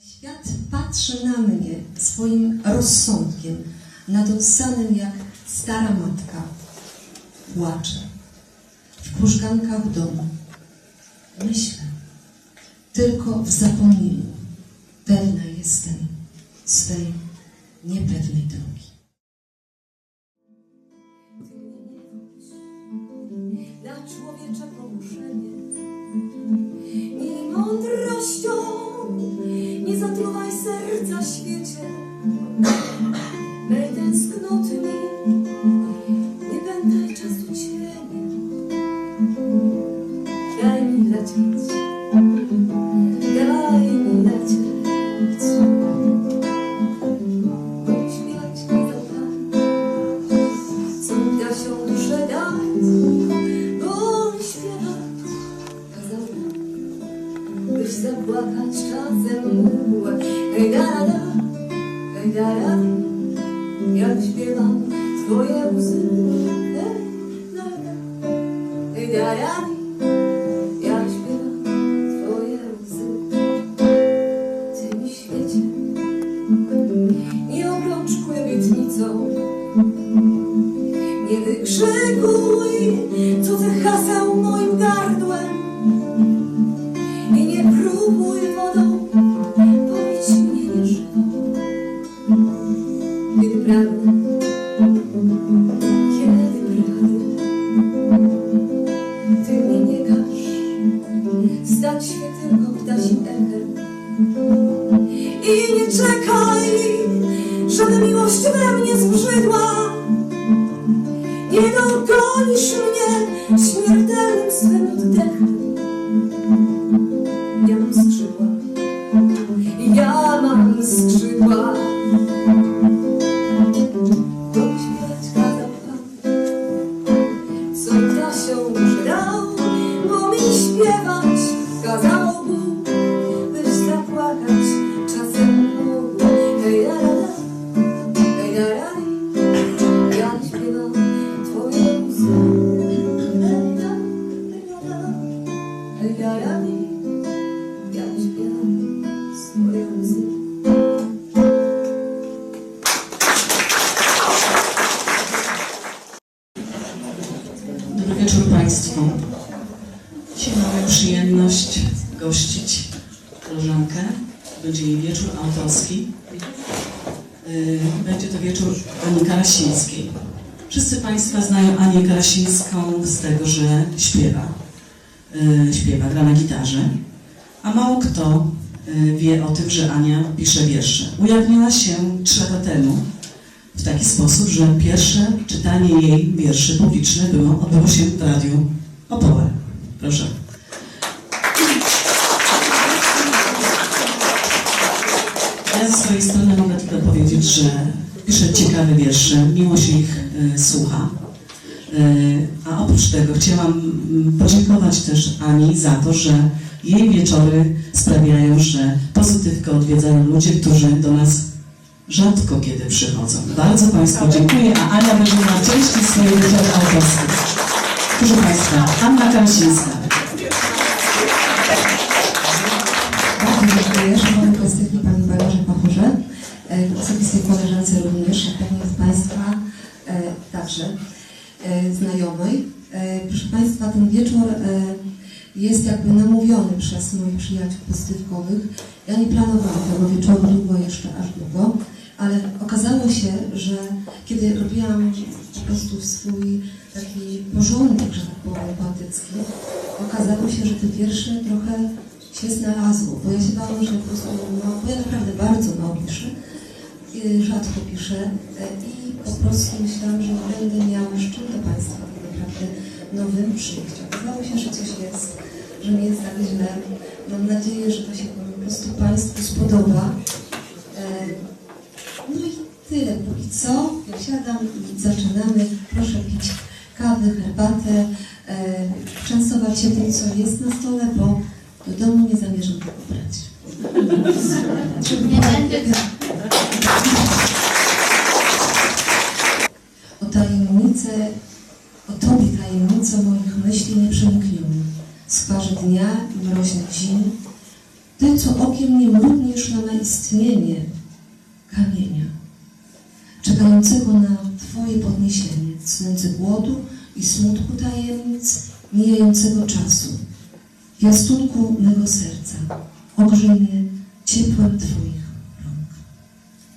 Świat patrzy na mnie swoim rozsądkiem, nadąsanym jak stara matka. Płaczę. W krużgankach domu. Myślę. Tylko w zapomnieniu. Pewna jestem swej niepewnej drogi. na człowiecze poruszenie. Serca świecie. Mej da, jak śpiewam twoje łzy. W tym świecie nie obrączkuj obietnicą. Nie wykrzykuj I nie czekaj, żeby miłość we mnie zbrzydła. Nie dogonisz mnie śmiertelnym swym oddechem. Śpiewa. Yy, Śpiewa, gra na gitarze. A mało kto yy, wie o tym, że Ania pisze wiersze. Ujawniła się trzy lata temu w taki sposób, że pierwsze czytanie jej wierszy publiczne było, odbyło się w Radiu Opołę. Proszę. Ja ze swojej strony mogę tylko powiedzieć, że piszę ciekawe wiersze, miło się ich e, słucha. E, a oprócz tego chciałam mm, podziękować też Ani za to, że jej wieczory sprawiają, że pozytywkę odwiedzają ludzie, którzy do nas rzadko kiedy przychodzą. Bardzo Państwu dziękuję, a Ania będzie miała częściej swoje wieczory autorskie. Proszę Państwa, Anna Karasińska. Jest jakby namówiony przez moich przyjaciół pozytywkowych. Ja nie planowałam tego wieczoru długo, jeszcze aż długo, ale okazało się, że kiedy robiłam po prostu swój taki porządek, że tak powiem, poetycki, okazało się, że tych wierszy trochę się znalazło, bo ja się bałam, że po prostu, no, bo ja naprawdę bardzo mało piszę, y, rzadko piszę y, i po prostu myślałam, że będę miała z do Państwa tak naprawdę nowym przyjść. Okazało się, że coś jest, że nie jest tak źle. Mam nadzieję, że to się po prostu Państwu spodoba. E, No i tyle. Póki co, ja siadam i zaczynamy. Proszę pić kawę, herbatę, e, częstować się tym, co jest na stole, bo do domu nie zamierzam tego brać. Nie będę O tajemnicę, o Tobie tajemnicę moich myśli nieprzeniknionych. Z twarzy dnia i mroźnych zim Ty, co okiem nie mrugniesz na naistnienie kamienia, czekającego na Twoje podniesienie, cnący głodu i smutku tajemnic mijającego czasu, piastunku mego serca, ogrzej ciepłem Twoich rąk.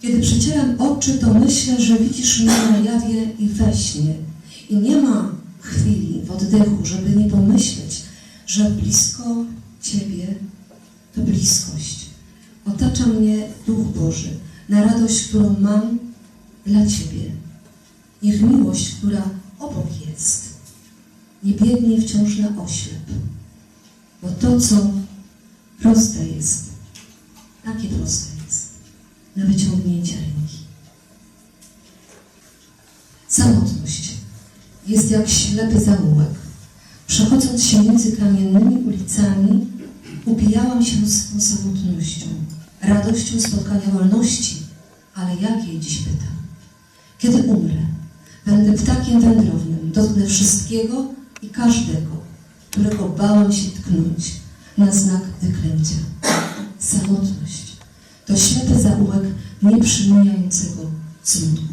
Kiedy przecieram oczy, to myślę, że widzisz mnie na jawie i we śnie i nie ma chwili w oddechu, żeby nie pomyśleć, że blisko Ciebie to bliskość. Otacza mnie Duch Boży na radość, którą mam dla Ciebie. Niech miłość, która obok jest, nie biegnie wciąż na oślep, bo to, co proste jest, takie proste jest, na wyciągnięcie ręki. Samotność jest jak ślepy zaułek. Przechodząc się między kamiennymi ulicami, upijałam się swą samotnością, radością spotkania wolności, ale jakiej dziś pytam? Kiedy umrę, będę ptakiem wędrownym, dotknę wszystkiego i każdego, którego bałam się tknąć na znak wyklęcia. Samotność to ślepy zaułek nieprzymijającego smutku.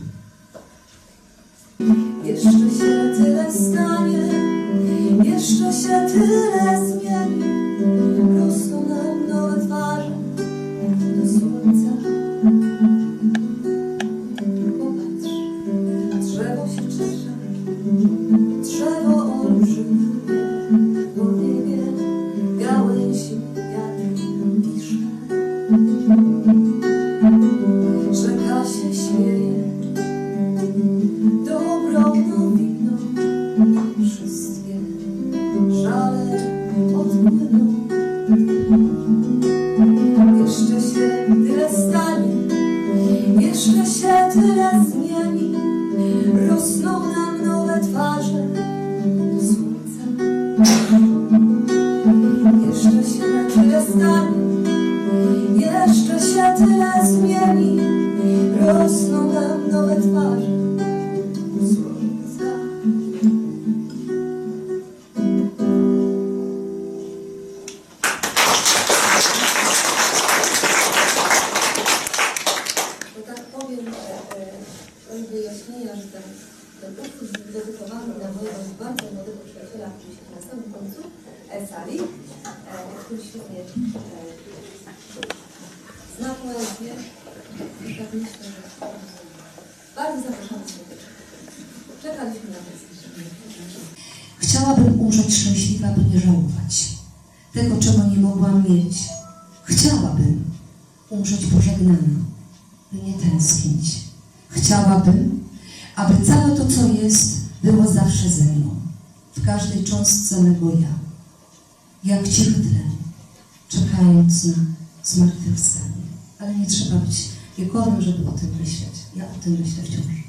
Jeszcze się tyle stanie, jeszcze się tyle zmieni. Rosną nam nowe twarze do słońca. Popatrz, drzewo się cieszy, drzewo olbrzymie, zmieni, rosną nam nowe twarze Chciałabym umrzeć szczęśliwa, by nie żałować tego, czego nie mogłam mieć. Chciałabym umrzeć pożegnana, by nie tęsknić. Chciałabym, aby całe to, co jest, było zawsze ze mną, w każdej cząstce mego ja. Jak cichy czekając na zmartwychwstanie. Ale nie trzeba być wiekorem, żeby o tym myśleć. Ja o tym myślę wciąż.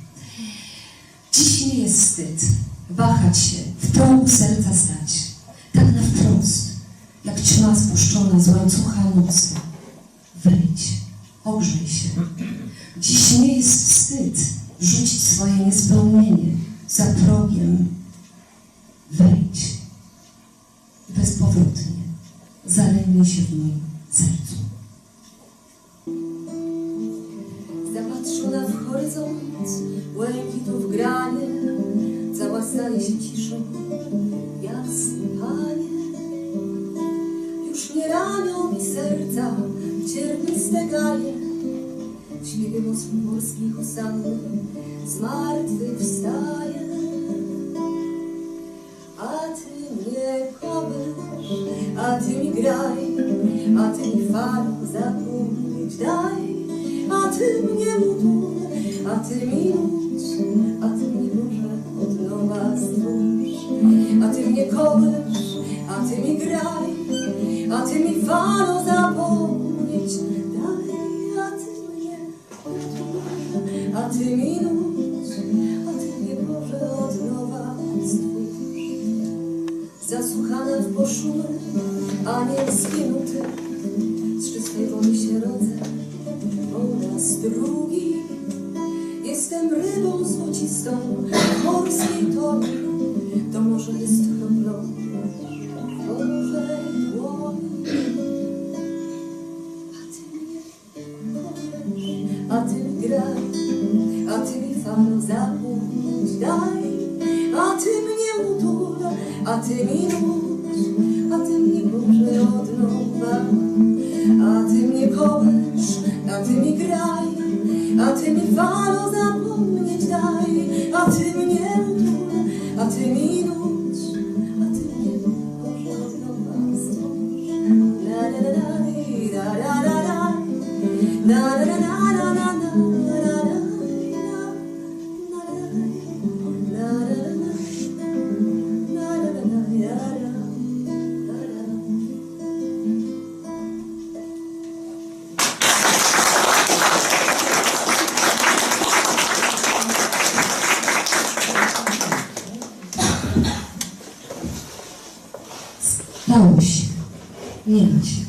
Dziś nie jest wstyd wahać się, w progu serca stać, tak na wprost, jak ćma spuszczona z łańcucha nocy. Wyjdź, ogrzej się. Dziś nie jest wstyd rzucić swoje niespełnienie za progiem. Wejdź bezpowrotnie zalęgnij się w moim sercu. Zapatrzona w horyzont, błękitów granie, cała staje się ciszą, jasny Panie. Już nie ranią mi serca cierniste gaje, w śpiewie mocy morskich osanny z martwych wstaje. A Ty mnie kołysz, a Ty mi graj, a Ty mi fal zapomnieć daj, a Ty mnie módl, a Ty mi a Ty mnie Boże od nowa stwórz, a Ty mnie kołysz, a Ty mi graj, a Ty mi falo zapomnieć daj, a Ty mnie módl, a Ty mi nudź, a Ty mnie Boże od nowa stwórz. Zasłuchana w poszumy anielskie nuty, Rybą się rodzę, po raz drugi Jestem rybą złocistą. W morskiej tobi To może jest kroplą w Bożej dłoni A ty mnie kochasz, a ty mi graj A ty mi falo zapłóć daj A ty mnie utul, a ty mi nut. Ty mi graj, a ty mi falo zapomnieć daj, a ty mnie Dało się. Nie ma się.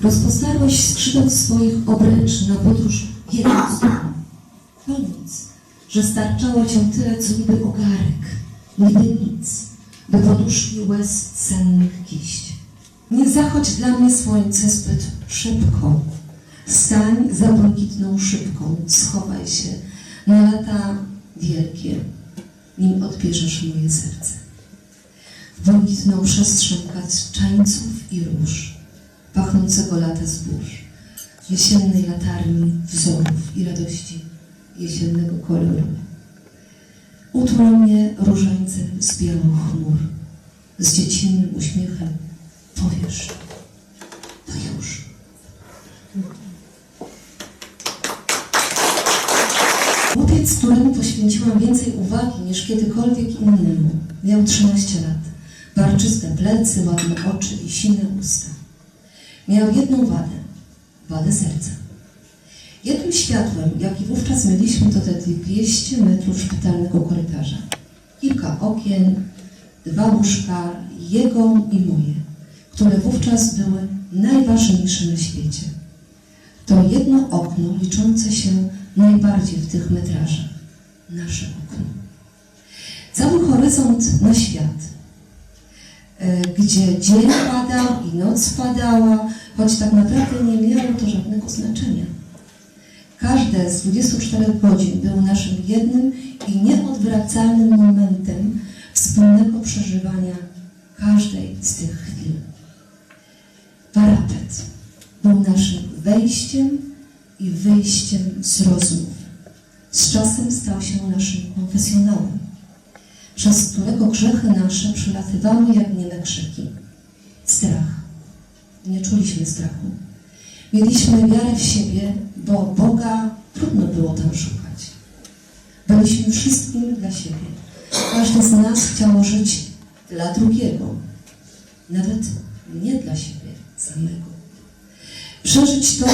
Rozpostarłeś skrzydeł swoich obręczy na podróż jedną To nic, że starczało cię tyle, co niby ogarek, niby nic, by poduszki łez sennych kiść. Nie zachodź dla mnie słońce zbyt szybko. Stań za błękitną szybką, schowaj się na lata wielkie, nim odbierzesz moje serce błękitną przestrzeń czańców i róż, pachnącego lata zbóż, jesiennej latarni wzorów i radości jesiennego koloru. Utul mnie różańcem z białych chmur, z dziecinnym uśmiechem powiesz, to już. Chłopiec, któremu poświęciłam więcej uwagi niż kiedykolwiek innemu, miał 13 lat. Barczyste plecy, ładne oczy i sine usta. Miał jedną wadę, wadę serca. Jednym światłem, jaki wówczas mieliśmy, to te 200 metrów szpitalnego korytarza. Kilka okien, dwa łóżka, jego i moje, które wówczas były najważniejsze na świecie. To jedno okno liczące się najbardziej w tych metrażach. Nasze okno. Cały horyzont na świat, gdzie dzień padał i noc padała, choć tak naprawdę nie miało to żadnego znaczenia. Każde z 24 godzin było naszym jednym i nieodwracalnym momentem wspólnego przeżywania każdej z tych chwil. Parapet był naszym wejściem i wyjściem z rozmów. Z czasem stał się naszym konfesjonałem, przez którego grzechy nasze przelatywały jak nieme krzyki. Strach. Nie czuliśmy strachu. Mieliśmy wiarę w siebie, bo Boga trudno było tam szukać. Byliśmy wszystkim dla siebie. Każdy z nas chciał żyć dla drugiego, nawet nie dla siebie samego. Przeżyć to,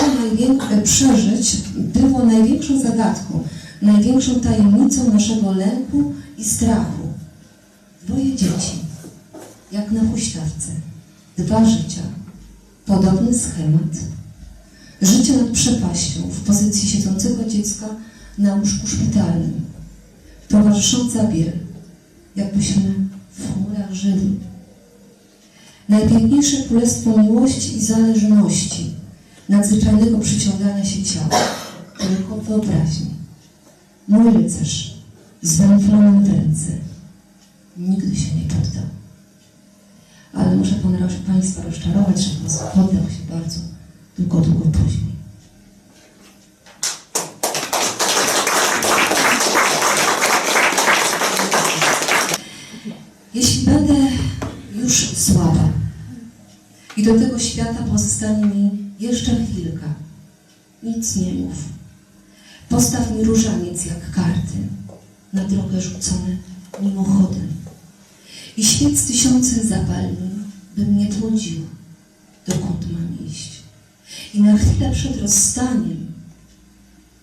przeżyć było największą zagadką, największą tajemnicą naszego lęku i strachu. Dwoje dzieci, jak na huśtawce, dwa życia, podobny schemat. Życie nad przepaścią w pozycji siedzącego dziecka na łóżku szpitalnym, towarzysząca biel, jakbyśmy w chmurach żyli. Najpiękniejsze królestwo miłości i zależności, nadzwyczajnego przyciągania się ciała, tylko wyobraźni. Mój rycerz z węflonem w ręce nigdy się nie poddał. Ale muszę Państwa rozczarować, że poddał się bardzo tylko długo później. Jeśli będę już słaba i do tego świata pozostanie mi jeszcze chwilka, nic nie mów. Postaw mi różaniec jak karty, na drogę rzucone mimochodem. I świec tysiące zapalni, by mnie błądził, dokąd mam iść. I na chwilę przed rozstaniem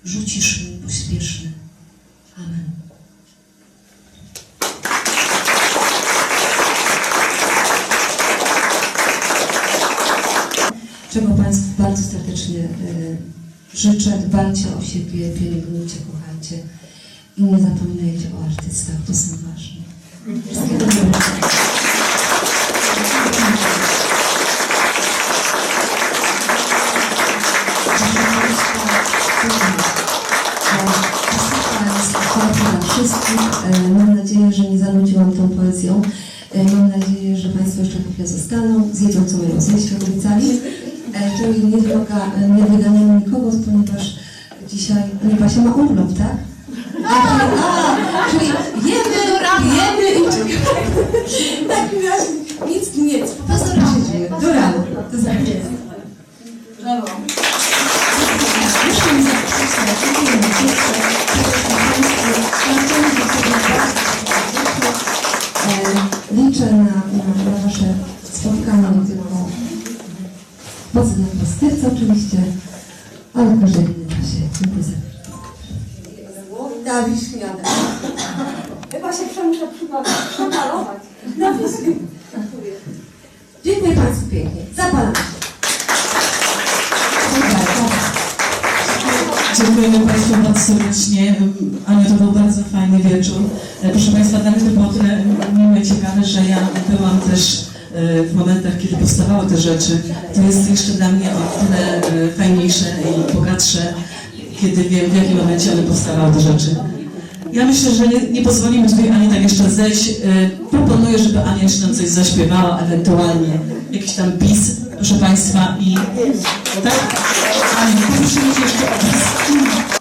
rzucisz mi pośpieszny Amen. Czego Państwu bardzo serdecznie y, życzę. Dbajcie o siebie, pielęgnujcie, kochajcie i nie zapominajcie o artystach, to są ważne. Mam nadzieję, że nie zanudziłam tą poezją. E, mam nadzieję, że Państwo jeszcze chwilę zostaną, zjedzą co mają zjeść, obiecali. Czyli e, nie, droga, e, nie wyganiamy nikogo, ponieważ dzisiaj chyba się ma urlop, tak? A, a, czyli jemy, jemy i czekamy. W takim nic, nic, po prostu dzieje. Do rana. Do zobaczenia. Brawo. E, Liczę na, na, na Wasze spotkanie nie tylko w pozytywnej pozytywce oczywiście, ale w innej czasie. Dziękuję za Dali śniadek. Chyba się muszę przepalować. Na wizji. Dziękuję. Państwu pięknie. Zapalam się. Dziękujemy Państwu bardzo serdecznie. Aniu, to był bardzo fajny wieczór. E, Proszę Państwa, dla mnie to było tyle miłe ciekawe, że ja byłam też e, w momentach, kiedy powstawały te rzeczy. To jest jeszcze dla mnie o tyle e, fajniejsze i bogatsze, kiedy wiem, w jakim momencie one powstawały te rzeczy. Ja myślę, że nie, nie pozwolimy tutaj Ani tak jeszcze zejść. E, Proponuję, żeby Ania jeszcze nam coś zaśpiewała, ewentualnie jakiś tam bis, proszę Państwa, i tak? Aniu, proszę mieć jeszcze bis.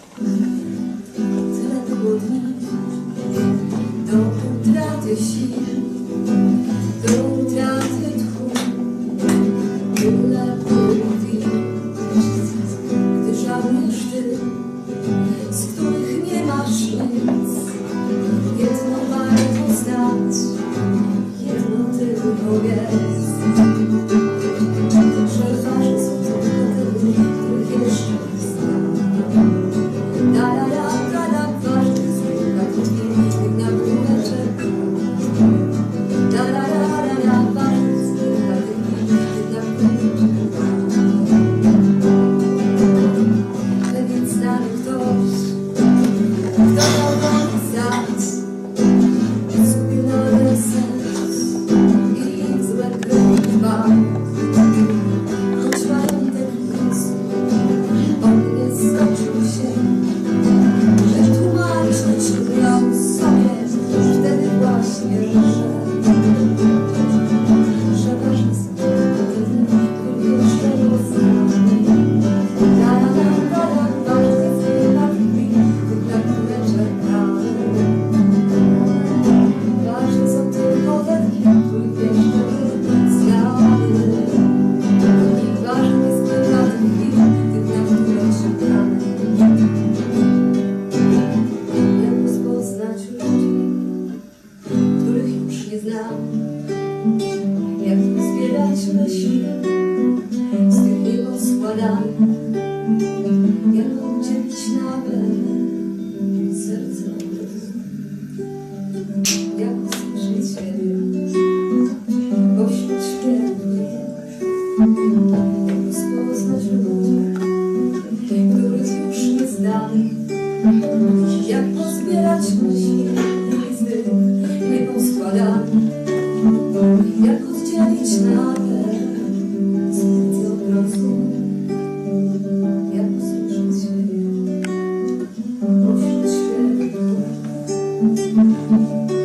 Ja Jak udzielić nawet serca? 嗯